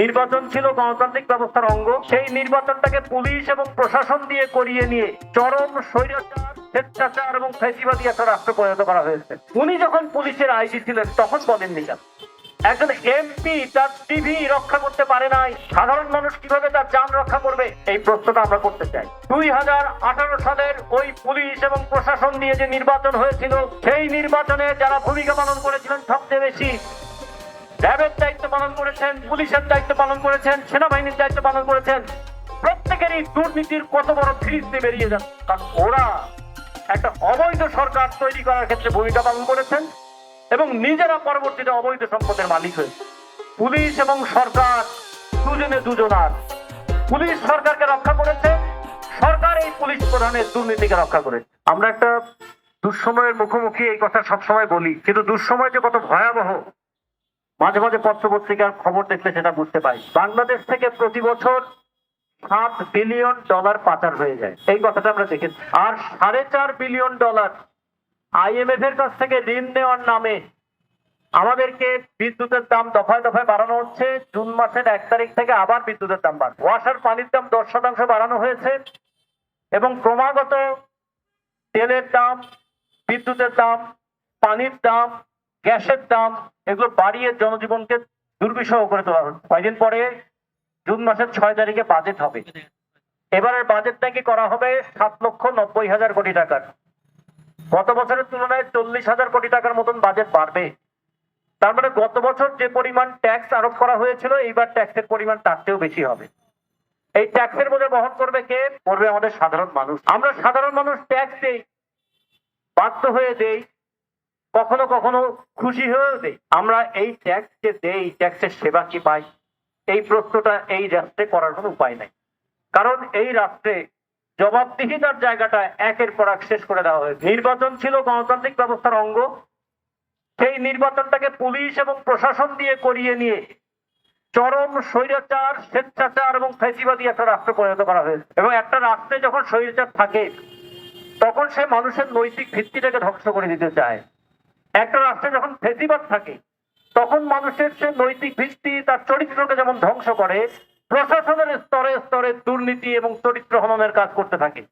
নির্বাচন ছিল গণতান্ত্রিক ব্যবস্থার অঙ্গ। সেই নির্বাচনটাকে পুলিশ এবং প্রশাসন দিয়ে করিয়ে নিয়ে চরম স্বৈরাচার স্বেচ্ছাচার এবং ফেসিবাদী একটা রাষ্ট্র পরিণত করা হয়েছে। উনি যখন পুলিশের আইজি ছিলেন, তখন বলেননি কেন? একজন এমপি তার টিভি রক্ষা করতে পারে নাই। সাধারণ মানুষ কীভাবে তার যান রক্ষা করবে? এই প্রশ্নটা আমরা করতে চাই। দুই হাজার আঠারো সালের ওই পুলিশ এবং প্রশাসন দিয়ে যে নির্বাচন হয়েছিল, সেই নির্বাচনে যারা ভূমিকা পালন করেছিলেন সবচেয়ে বেশি র্যাবের দায়িত্ব পালন করেছেন, পুলিশের দায়িত্ব পালন করেছেন, সেনাবাহিনীর দায়িত্ব পালন করেছেন। প্রত্যেকেরই দুর্নীতির কত বড় ফিরিস্তে বেরিয়ে যাচ্ছে। কারণ ওরা একটা অবৈধ সরকার তৈরি করার ক্ষেত্রে ভূমিকা পালন করেছেন এবং নিজেরা পরবর্তীতে অবৈধ সম্পদের মালিক হয়েছে। পুলিশ এবং সরকার দুজনে দুজনার। পুলিশ সরকারকে রক্ষা করেছে, সরকার এই পুলিশ প্রধানের দুর্নীতিকে রক্ষা করেছে। আমরা একটা দুঃসময়ের মুখোমুখি এই কথা সবসময় বলি, কিন্তু দুঃসময় যে কত ভয়াবহ মাঝে মাঝে পত্র পত্রিকার খবর দেখলে সেটা বুঝতে পাই বাংলাদেশ থেকে প্রতি বছর সাত বিলিয়ন ডলার পাচার হয়ে যায়। এই কথাটা আমরা দেখেছি। আর সাড়ে চার বিলিয়ন ডলার আইএমএফ এর কাছ থেকে ঋণ নেওয়ার নামে আমাদেরকে বিদ্যুতের দাম দফায় দফায় বাড়ানো হচ্ছে। জুন মাসের এক তারিখ থেকে আবার বিদ্যুতের দাম বাড়বে ওয়াসার পানির দাম দশ শতাংশ বাড়ানো হয়েছে এবং ক্রমাগত তেলের দাম, বিদ্যুতের দাম, পানির দাম, গ্যাসের দাম এগুলো বাড়িয়ে জনজীবনকে দুর্বিষহ করে তোলা কয়দিন পরে? জুন মাসের ছয় তারিখে বাজেট হবে। এবারের বাজেট নাকি করা হবে? সাত লক্ষ নব্বই হাজার কোটি টাকার। গত বছরের তুলনায় চল্লিশ হাজার কোটি টাকার মতন বাজেট বাড়বে। তার মানে গত বছর যে পরিমাণ ট্যাক্স আরোপ করা হয়েছিল, এইবার ট্যাক্সের পরিমাণ তার চেয়েও বেশি হবে। এই ট্যাক্সের বোঝা বহন করবে কে? করবে আমাদের সাধারণ মানুষ। আমরা সাধারণ মানুষ ট্যাক্স দেই, বাধ্য হয়ে দেই। কখনো কখনো খুশি হয়েও দেই। আমরা এই ট্যাক্স যে দেই ট্যাক্সের সেবা কি পাই? এই প্রশ্নটা এই রাষ্ট্রে করার কোনো উপায় নাই। কারণ এই রাষ্ট্রে জবাবদিহিতার জায়গাটা একের পর এক শেষ করে দেওয়া হয়েছে। নির্বাচন ছিল গণতান্ত্রিক ব্যবস্থার অঙ্গ। সেই নির্বাচনটাকে পুলিশ এবং প্রশাসন দিয়ে করিয়ে নিয়ে চরম স্বৈরাচার, স্বেচ্ছাচার এবং ফেসিবাদী একটা রাষ্ট্র পরিণত করা হয়েছে। এবং একটা রাষ্ট্রে যখন স্বৈরাচার থাকে, তখন সে মানুষের নৈতিক ভিত্তিটাকে ধ্বংস করে দিতে চায়। একটা রাষ্ট্রে যখন ফেসিবাদ থাকে, তখন মানুষের সে নৈতিক ভিত্তি, তার চরিত্রকে যেমন ধ্বংস করে, প্রশাসনের স্তরে স্তরে দুর্নীতি এবং চরিত্র হননের কাজ করতে থাকে।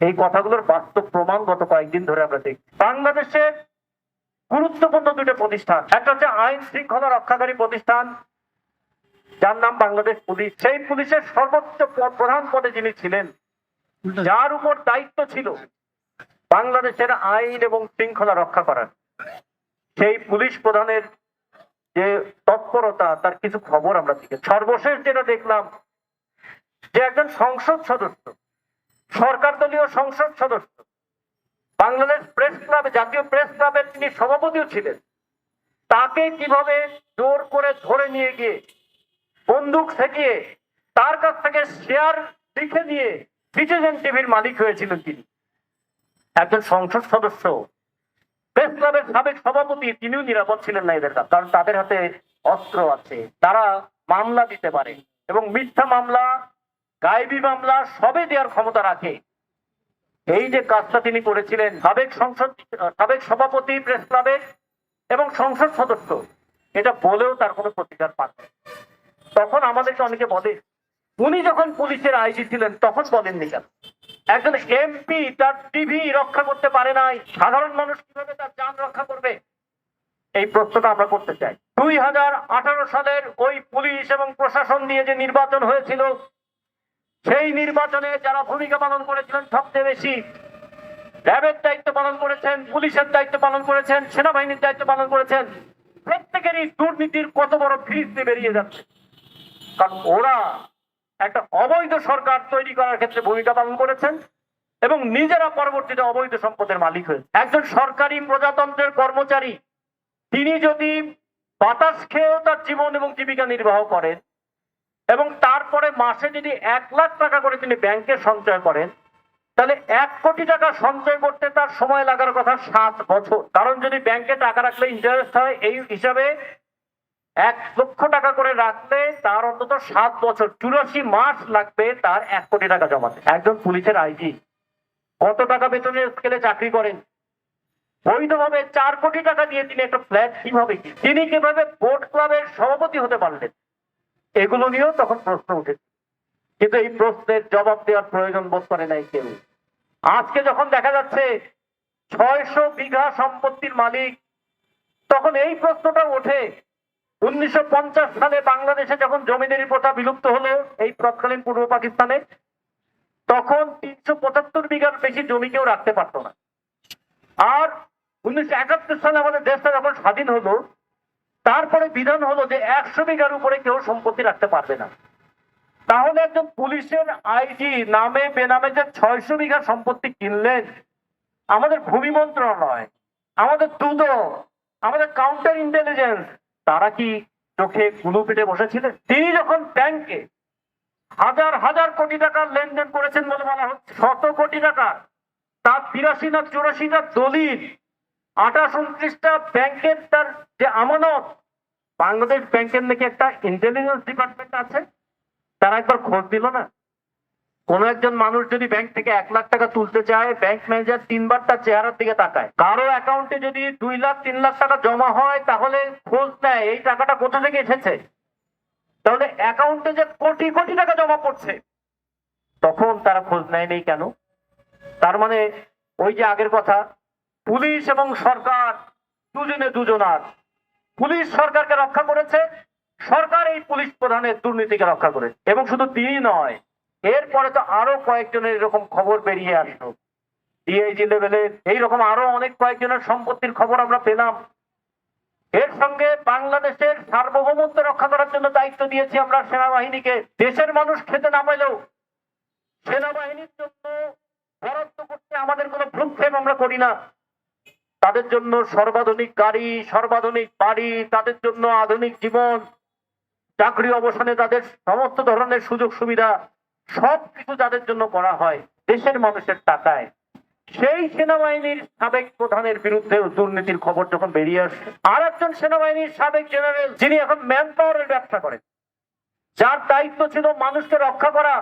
এই কথাগুলোর বাস্তব প্রমাণ গত কয়েকদিন ধরে আমরা দেখি বাংলাদেশের গুরুত্বপূর্ণ দুটো প্রতিষ্ঠান। একটা হচ্ছে আইন শৃঙ্খলা রক্ষাকারী প্রতিষ্ঠান, যার নাম বাংলাদেশ পুলিশ। সেই পুলিশের সর্বোচ্চ প্রধান পদে যিনি ছিলেন, যার উপর দায়িত্ব ছিল বাংলাদেশের আইন এবং শৃঙ্খলা রক্ষা করার। সেই পুলিশ প্রধানের যে তৎপরতা, তার কিছু খবর আমরা দিকে সর্বশেষ যেটা দেখলাম, যে একজন সংসদ সদস্য, সরকার দলীয় সংসদ সদস্য, বাংলাদেশ প্রেস ক্লাবে, জাতীয় প্রেস ক্লাবের তিনি সভাপতিও ছিলেন, তাকে কীভাবে জোর করে ধরে নিয়ে গিয়ে, বন্দুক ঠেকিয়ে, তার কাছ থেকে শেয়ার লিখে নিয়ে সিটিজেন টিভির মালিক হয়েছিলেন তিনি। একজন সংসদ সদস্য প্রেস ক্লাবের সাবেক সভাপতি তিনিও নিরাপদ ছিলেন না এদের কাছে, কারণ তাদের হাতে অস্ত্র আছে। তারা মামলা দিতে পারে এবং মিথ্যা মামলা, গায়েবী মামলা সবে দেওয়ার ক্ষমতা রাখে। এই যে কাজটা তিনি করেছিলেন, সাবেক সংসদ, সাবেক সভাপতি প্রেস ক্লাবের এবং সংসদ সদস্য, এটা বলেও তার কোনো প্রতিকার পান তখন আমাদেরকে অনেকে বলে, উনি যখন পুলিশের আইজি ছিলেন, তখন বলেননি কেন? একজন এমপি তার টিভি রক্ষা করতে পারে নাই। সাধারণ মানুষ কীভাবে তার যান রক্ষা করবে? এই প্রশ্নটা আমরা করতে চাই। দুই হাজার আঠারো সালের ওই পুলিশ এবং প্রশাসন দিয়ে যে নির্বাচন হয়েছিল, সেই নির্বাচনে যারা ভূমিকা পালন করেছিলেন সবচেয়ে বেশি, র্যাবের দায়িত্ব পালন করেছেন, পুলিশের দায়িত্ব পালন করেছেন, সেনাবাহিনীর দায়িত্ব পালন করেছেন। প্রত্যেকেরই দুর্নীতির কত বড় ফিরিস্তে বেরিয়ে যাচ্ছে। কারণ ওরা একটা অবৈধ সরকার তৈরি করার ক্ষেত্রে ভূমিকা পালন করেছেন এবং নিজেরা পরবর্তীতে অবৈধ সম্পদের মালিক হয়েছে একজন সরকারি প্রজাতন্ত্রের কর্মচারী, তিনি যদি বাতাস খেয়েও তার জীবন এবং জীবিকা নির্বাহ করেন এবং তারপরে মাসে যদি এক লাখ টাকা করে তিনি ব্যাংকে সঞ্চয় করেন, তাহলে এক কোটি টাকা সঞ্চয় করতে তার সময় লাগার কথা সাত বছর। কারণ যদি ব্যাংকে টাকা রাখলে ইন্টারেস্ট হয়, এই হিসাবে এক লক্ষ টাকা করে রাখলে তার অন্তত সাত বছর, চুরাশি মাস লাগবে তার এক কোটি টাকা জমাতে। একজন পুলিশের আইজি কত টাকা বেতনের স্কেলে চাকরি করেন? বৈধভাবে চার কোটি টাকা দিয়ে তিনি একটা ফ্ল্যাট কীভাবে তিনি কীভাবে বোট ক্লাবের সভাপতি হতে পারলেন? এগুলো নিয়েও তখন প্রশ্ন উঠেছে কিন্তু এই প্রশ্নের জবাব দেওয়ার প্রয়োজন বোধ করে নাই কেউ। আজকে যখন দেখা যাচ্ছে ছয়শো বিঘা সম্পত্তির মালিক, তখন এই প্রশ্নটা ওঠে। উনিশশো পঞ্চাশ সালে বাংলাদেশে যখন জমিদারি প্রথা বিলুপ্ত হলো, এই তৎকালীন পূর্ব পাকিস্তানে, তখন তিনশো পঁচাত্তর বিঘার বেশি জমি কেউ রাখতে পারতো না। আর উনিশশো একাত্তর সালে আমাদের দেশটা যখন স্বাধীন হলো, তারপরে বিধান হলো যে একশো বিঘার উপরে কেউ সম্পত্তি রাখতে পারবে না। তাহলে একজন পুলিশের আইজি নামে, বেনামে যে ছয়শো বিঘা সম্পত্তি কিনলেন, আমাদের ভূমি মন্ত্রণালয়, আমাদের দুদক আমাদের কাউন্টার ইন্টেলিজেন্স তারা কি চোখে কুলু পেটে বসেছিলেন? তিনি যখন ব্যাংকে হাজার হাজার কোটি টাকার লেনদেন করেছেন বলে বলা হচ্ছে, শত কোটি টাকা তার তিরাশি না চুরাশিটা দলিল, আঠাশ উনত্রিশটা ব্যাংকের তার যে আমানত, বাংলাদেশ ব্যাংকের নাকি একটা ইন্টেলিজেন্স ডিপার্টমেন্ট আছে? তারা একবার খোঁজ দিল না? কোন একজন মানুষ যদি ব্যাংক থেকে এক লাখ টাকা তুলতে চায় ব্যাংক ম্যানেজার তিনবার তার চেহারার দিকে তাকায়। কারও অ্যাকাউন্টে যদি দুই লাখ, তিন লাখ টাকা জমা হয়, তাহলে খোঁজ নেয়, এই টাকাটা কোথা থেকে এসেছে? তাহলে অ্যাকাউন্টে যে কোটি কোটি টাকা জমা পড়ছে, তখন তারা খোঁজ নেয় নেই কেন? তার মানে ওই যে আগের কথা, পুলিশ এবং সরকার দুজনে দুজনার। পুলিশ সরকারকে রক্ষা করেছে, সরকার এই পুলিশ প্রধানের দুর্নীতিকে রক্ষা করেছে। এবং শুধু তিনি নয় এরপরে তো আরও কয়েকজনের এরকম খবর বেরিয়ে আসলো। ডিআইজি লেভেলের এইরকম আরও অনেক কয়েকজনের সম্পত্তির খবর আমরা পেলাম। এর সঙ্গে বাংলাদেশের সার্বভৌমত্ব রক্ষা করার জন্য দায়িত্ব দিয়েছি আমরা সেনাবাহিনীকে। দেশের মানুষ খেতে না পেলেও সেনাবাহিনীর জন্য বরাদ্দ করতে আমাদের কোনো ভ্রুক্ষেপ আমরা করি না। তাদের জন্য সর্বাধুনিক গাড়ি, সর্বাধুনিক বাড়ি, তাদের জন্য আধুনিক জীবন, চাকরি অবসানে তাদের সমস্ত ধরনের সুযোগ সুবিধা সব কিছু তাদের জন্য করা হয়, দেশের মানুষের টাকায়। সেই সেনাবাহিনীর সাবেক প্রধানের বিরুদ্ধে দুর্নীতির খবর যখন বেরিয়ে আসে আর একজন সেনাবাহিনীর সাবেক জেনারেল, যিনি এখন ম্যান পাওয়ারের ব্যবসা করেন, যার দায়িত্ব ছিল মানুষকে রক্ষা করা,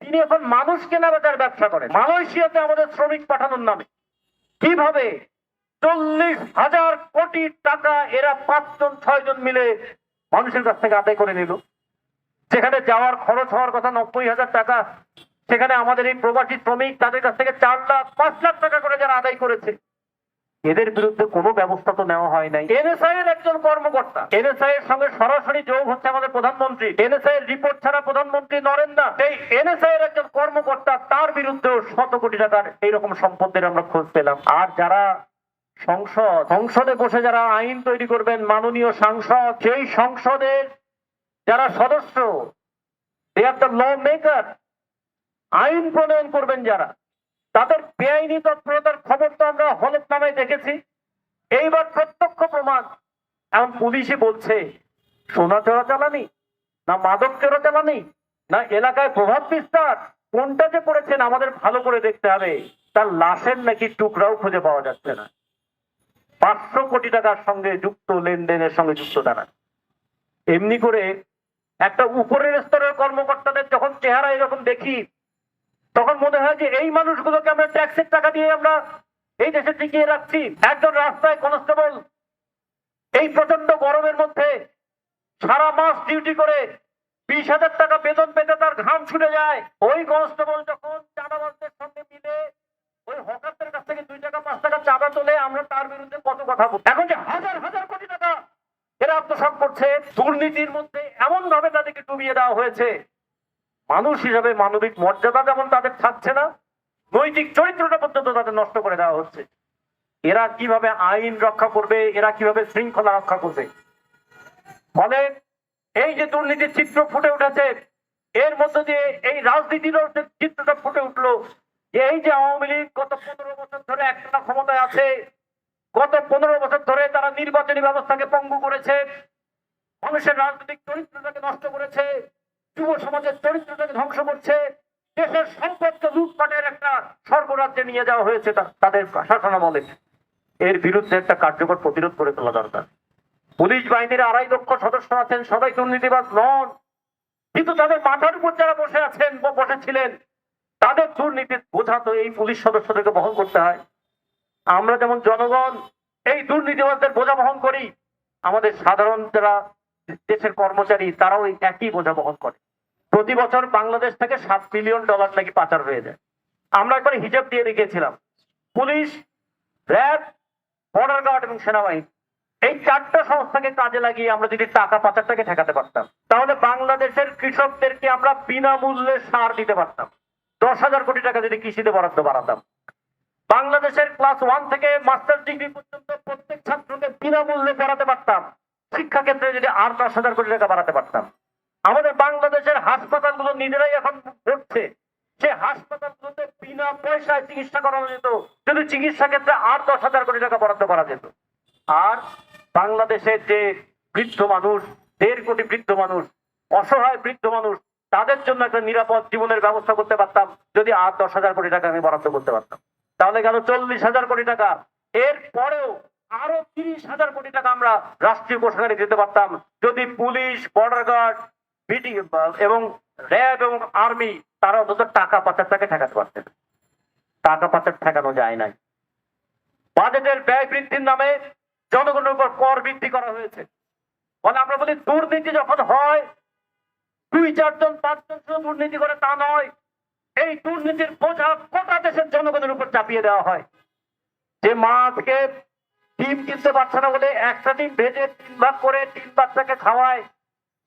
তিনি এখন মানুষ কেনা বেচার ব্যবসা করেন। মালয়েশিয়াতে আমাদের শ্রমিক পাঠানোর নামে। কীভাবে চল্লিশ হাজার কোটি টাকা এরা পাঁচজন, ছয়জন মিলে মানুষের কাছ থেকে আদায় করে নিল? যেখানে যাওয়ার খরচ হওয়ার কথা নব্বই হাজার টাকা। সেখানে আমাদের এই প্রবাসী শ্রমিক তাদের কাছ থেকে চার লাখ পাঁচ লাখ টাকা করে যারা আদায় করেছে। এদের বিরুদ্ধে কোনো ব্যবস্থা তো নেওয়া হয় নাই। এনএসআই এর একজন কর্মকর্তা। এনএসআই এর সঙ্গে সরাসরি যোগ হচ্ছে আমাদের প্রধানমন্ত্রী। এনএসআই এর রিপোর্ট ছাড়া প্রধানমন্ত্রী নড়েন না। এই এনএসআই এর একজন কর্মকর্তা তার বিরুদ্ধেও শত কোটি টাকার এইরকম সম্পত্তির আমরা খোঁজ পেলাম। আর যারা সংসদ সংসদে বসে যারা আইন তৈরি করবেন মাননীয় সাংসদ সেই সংসদের যারা সদস্য দে আর দ্য ল মেকার আইন প্রণয়ন করবেন যারা, তাদের বেআইনি তৎপরতার খবর তো আমরা হলফনামায় দেখেছি। এইবার প্রত্যক্ষ প্রমাণ, এখন পুলিশে বলছে, সোনা চোরা চালানি, না মাদক চোরা চালানি, না এলাকায় প্রভাব বিস্তার, কোনটা যে করেছেন আমাদের ভালো করে দেখতে হবে। তার লাশের নাকি টুকরাও খুঁজে পাওয়া যাচ্ছে না। পাঁচশো কোটি টাকার সঙ্গে যুক্ত লেনদেনের সঙ্গে যুক্ত তারা। এমনি করে একটা উপরের স্তরের কর্মকর্তাদের যখন চেহারা এরকম দেখি, তখন মনে হয় যে এই মানুষগুলোকে আমরা ট্যাক্সের টাকা দিয়ে আমরা এই দেশে টিকিয়ে রাখছি। একজন রাস্তায় কনস্টেবল এই প্রচণ্ড গরমের মধ্যে সারা মাস ডিউটি করে বিশ হাজার টাকা বেতন পেতে তার ঘাম ছুটে যায়। ওই কনস্টেবল যখন চাঁদাবাজদের সঙ্গে মিলে ওই হকারদের কাছ থেকে দুই টাকা, পাঁচ টাকা চাঁদা তোলে, আমরা তার বিরুদ্ধে কত কথা বলি এখন যে হাজার হাজার কোটি টাকা এরা আত্মসাৎ করছে, দুর্নীতির মধ্যে এমন ভাবে তাদেরকে ডুবিয়ে দেওয়া হয়েছে। মানুষ হিসাবে মানবিক মর্যাদা যেমন তাদের থাকছে না, নৈতিক চরিত্রটা পর্যন্ত তাদের নষ্ট করে দেওয়া হচ্ছে। এরা কীভাবে আইন রক্ষা করবে, এরা কীভাবে শৃঙ্খলা রক্ষা করবে? ফলে এই যে দুর্নীতির চিত্র ফুটে উঠেছে, এর মধ্যে দিয়ে এই রাজনীতির যে চিত্রটা ফুটে উঠল এই যে আওয়ামী লীগ গত পনেরো বছর ধরে একটা ক্ষমতায় আছে, গত পনেরো বছর ধরে তারা নির্বাচনী ব্যবস্থাকে পঙ্গু করেছে মানুষের রাজনৈতিক চরিত্রটাকে নষ্ট করেছে, যুব সমাজের চরিত্রটাকে ধ্বংস করছে, দেশের সম্পদকে লুটপাটের একটা স্বর্গরাজ্যে নিয়ে যাওয়া হয়েছে তাদের শাসনামলে। এর বিরুদ্ধে একটা কার্যকর প্রতিরোধ করে তোলা দরকার। পুলিশ বাহিনীর আড়াই লক্ষ সদস্য আছেন, সবাই দুর্নীতিবাজ নন। কিন্তু তাদের মাথার উপর যারা বসে আছেন বা বসেছিলেন, তাদের দুর্নীতির বোঝা তো এই পুলিশ সদস্যদেরকে বহন করতে হয়। আমরা যেমন জনগণ, এই দুর্নীতিবাজদের বোঝা বহন করি। আমাদের সাধারণ যারা দেশের কর্মচারী, তারাও একই বোঝা বহন করে। প্রতি বছর বাংলাদেশ থেকে সাত মিলিয়ন ডলার নাকি পাচার হয়ে যায়। আমরা একবার হিসাব দিয়ে রেখেছিলাম পুলিশ, র্যাব বর্ডার গার্ড এবং সেনাবাহিনী, এই চারটা সংস্থাকে কাজে লাগিয়ে আমরা যদি টাকা পাচারটাকে ঠেকাতে পারতাম, তাহলে বাংলাদেশের কৃষকদেরকে আমরা বিনামূল্যে সার দিতে পারতাম। দশ হাজার কোটি টাকা যদি কৃষিতে বরাদ্দ বাড়াতাম। বাংলাদেশের ক্লাস ওয়ান থেকে মাস্টার ডিগ্রি পর্যন্ত প্রত্যেক ছাত্রকে বিনামূল্যে পড়াতে পারতাম। শিক্ষা ক্ষেত্রে যদি আর দশ হাজার কোটি টাকা বাড়াতে পারতাম, আমাদের বাংলাদেশের হাসপাতালগুলো নিজেরাই এখন করছে সে হাসপাতালগুলোতে বিনা পয়সায় চিকিৎসা করানো যেত যদি চিকিৎসা ক্ষেত্রে আর দশ হাজার কোটি টাকা বরাদ্দ করা যেত। আর বাংলাদেশের যে বৃদ্ধ মানুষ, দেড় কোটি বৃদ্ধ মানুষ, অসহায় বৃদ্ধ মানুষ, তাদের জন্য একটা নিরাপদ জীবনের ব্যবস্থা করতে পারতাম, যদি আর দশ হাজার কোটি টাকা আমি বরাদ্দ করতে পারতাম। তাহলে গেল চল্লিশ হাজার কোটি টাকা। এর পরেও আরও তিরিশ হাজার কোটি টাকা আমরা রাষ্ট্রীয় কোষাগারে দিতে পারতাম। যদি পুলিশ বর্ডার গার্ড বিডি এবং র্যাব এবং আর্মি তারা অন্তত টাকা পাচারটাকে ঠেকাতে পারতেন। টাকা পাচার ঠেকানো যায় নাই। বাজেটের ব্যয় বৃদ্ধির নামে জনগণের উপর কর বৃদ্ধি করা হয়েছে। ফলে আমরা বলি দুর্নীতি যখন হয়, দুই চারজন পাঁচজন শুধু দুর্নীতি করে তা নয়, এই দুর্নীতির বোঝা গোটা দেশের জনগণের উপর চাপিয়ে দেওয়া হয়? যে মা আজকে ডিম কিনতে পারছে না বলে একটা ডিম ভেজে তিন ভাগ করে তিন বাচ্চাকে খাওয়ায়।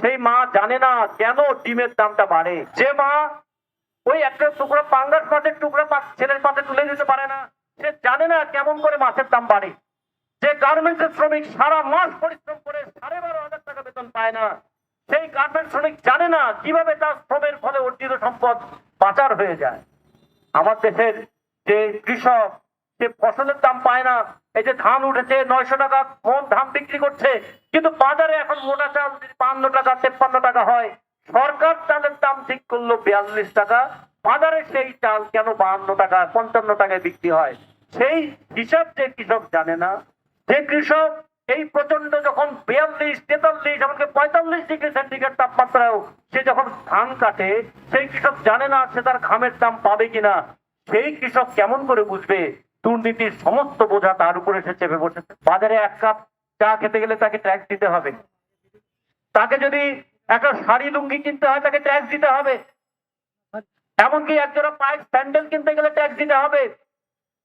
সেই মা জানে না কেন ডিমের দামটা বাড়ে। যে মা ওই একটা টুকরো পাঙ্গাস মাছের টুকরো ছেলের পাতে তুলে দিতে পারে না, সে জানে না কেমন করে মাছের দাম বাড়ে। যে গার্মেন্টস শ্রমিক সারা মাস পরিশ্রম করে সাড়ে বারো হাজার টাকা বেতন পায় না, সেই গার্মেন্টস শ্রমিক জানে না কীভাবে তার শ্রমের ফলে অর্জিত সম্পদ পাচার হয়ে যায়। আমার দেশের যে কৃষক যে ফসলের দাম পায় না। এই যে ধান উঠেছে, নয়শো টাকা মন ধান বিক্রি করছে। কিন্তু বাজারে এখন মোটা চাল বান্ন টাকা, তেপ্পান্ন টাকা হয়। সরকার চালের দাম ঠিক করল বিয়াল্লিশ টাকা। বাজারে সেই চাল কেন বাহান্ন টাকা, পঞ্চান্ন টাকায় বিক্রি হয়? সেই হিসাব যে কৃষক জানে না। যে কৃষক এই প্রচণ্ড যখন বিয়াল্লিশ, তেতাল্লিশ এমনকি পঁয়তাল্লিশ ডিগ্রি সেন্টিগ্রেড তাপমাত্রাও সে যখন ধান কাটে, সেই কৃষক জানে না সে তার ঘামের দাম পাবে কিনা। সেই কৃষক কেমন করে বুঝবে? দুর্নীতির সমস্ত বোঝা তার উপরে সে চেপে বসেছে বাজারে এক কাপ চা খেতে গেলে তাকে ট্যাক্স দিতে হবে। তাকে যদি একটা শাড়ি লুঙ্গি কিনতে হয়, তাকে ট্যাক্স দিতে হবে। এমনকি একজোড়া পায়ের স্যান্ডেল কিনতে গেলে ট্যাক্স দিতে হবে।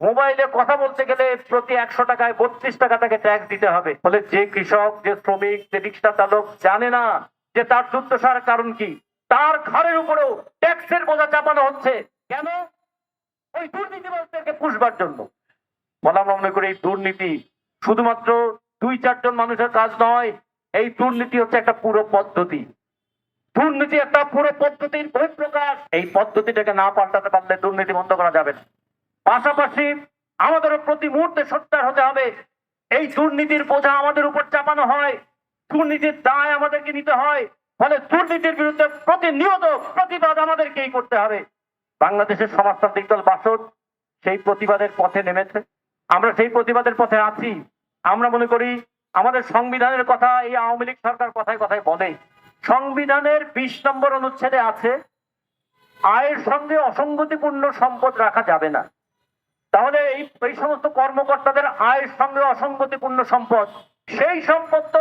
মোবাইলে কথা বলতে গেলে প্রতি একশো টাকায় বত্রিশ টাকা তাকে ট্যাক্স দিতে হবে। ফলে যে কৃষক, যে শ্রমিক, যে রিক্সা চালক জানে না যে তার দুর্দশার কারণ কি। তার ঘরের উপরেও ট্যাক্সের বোঝা চাপানো হচ্ছে। কেন? ওই দুর্নীতিবাজদেরকে পুষবার জন্য। বলা মনে করি এই দুর্নীতি শুধুমাত্র দুই, চারজন মানুষের কাজ নয়, এই দুর্নীতি হচ্ছে একটা পুরো পদ্ধতি। দুর্নীতি একটা পুরো পদ্ধতির বহিঃপ্রকাশ। এই পদ্ধতিটাকে না পাল্টাতে পারলে দুর্নীতি বন্ধ করা যাবে না। পাশাপাশি আমাদেরও প্রতি মুহূর্তে সোচ্চার হতে হবে। এই দুর্নীতির বোঝা আমাদের উপর চাপানো হয়। দুর্নীতির দায় আমাদেরকে নিতে হয়। ফলে দুর্নীতির বিরুদ্ধে প্রতিনিয়ত প্রতিবাদ আমাদেরকেই করতে হবে। বাংলাদেশের সমাজতান্ত্রিক দল বাসদ সেই প্রতিবাদের পথে নেমেছে। আমরা সেই প্রতিবাদের পথে আছি। আমরা মনে করি আমাদের সংবিধানের কথা এই আওয়ামী লীগ সরকার কথায় কথায় বলে। সংবিধানের বিশ নম্বর অনুচ্ছেদে আছে, আয়ের সঙ্গে অসঙ্গতিপূর্ণ সম্পদ রাখা যাবে না। তাহলে এই এই সমস্ত কর্মকর্তাদের আয়ের সঙ্গে অসঙ্গতিপূর্ণ সম্পদ, সেই সম্পদ তো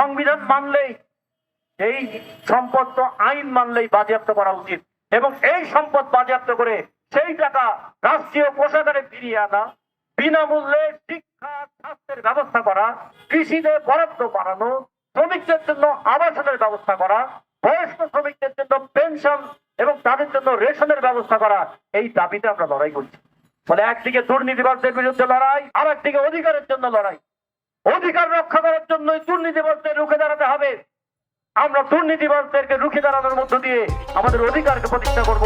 সংবিধান মানলেই, এই সম্পদ তো আইন মানলেই বাজেয়াপ্ত করা উচিত। এবং এই সম্পদ বাজেয়াপ্ত করে সেই টাকা রাষ্ট্রীয় কোষাগারে ফিরিয়ে আনা, বিনামূল্যে শিক্ষা, স্বাস্থ্যের ব্যবস্থা করা, কৃষিতে বরাদ্দ বাড়ানো, শ্রমিকদের জন্য আবাসনের ব্যবস্থা করা, বয়স্ক শ্রমিকদের জন্য পেনশন এবং তাদের জন্য রেশনের ব্যবস্থা করা, এই দাবিতে আমরা লড়াই করছি। ফলে একদিকে দুর্নীতিবাদদের বিরুদ্ধে লড়াই আর একদিকে অধিকারের জন্য লড়াই। অধিকার রক্ষা করার জন্য দুর্নীতিবাদদের রুখে দাঁড়াতে হবে। আমরা দুর্নীতিবাদদেরকে রুখে দাঁড়ানোর মধ্য দিয়ে আমাদের অধিকারকে প্রতিষ্ঠা করব।